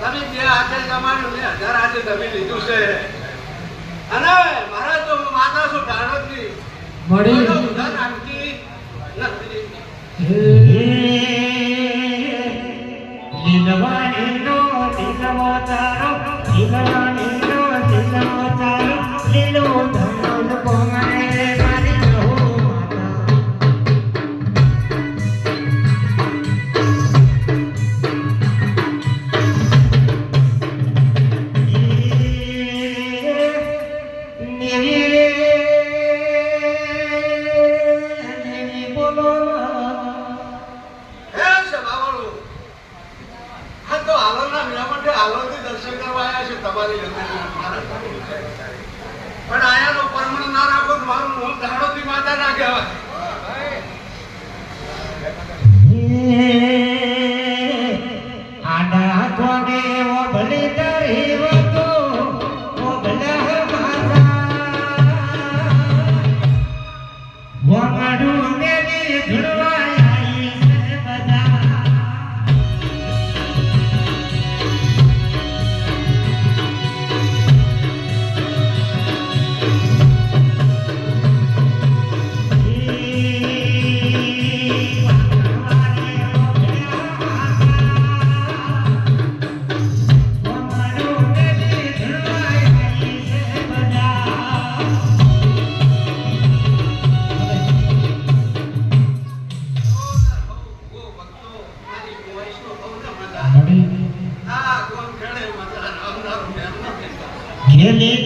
તમે જે હાથે જમાડ્યું ને હજાર હાથે તમે લીધું છે. અને મારા તો માતા શું ધારણતી મળી નાખતી નથી. એટલા માટે આલોથી દર્શન કરવા આવ્યા છે તમારી ஏன்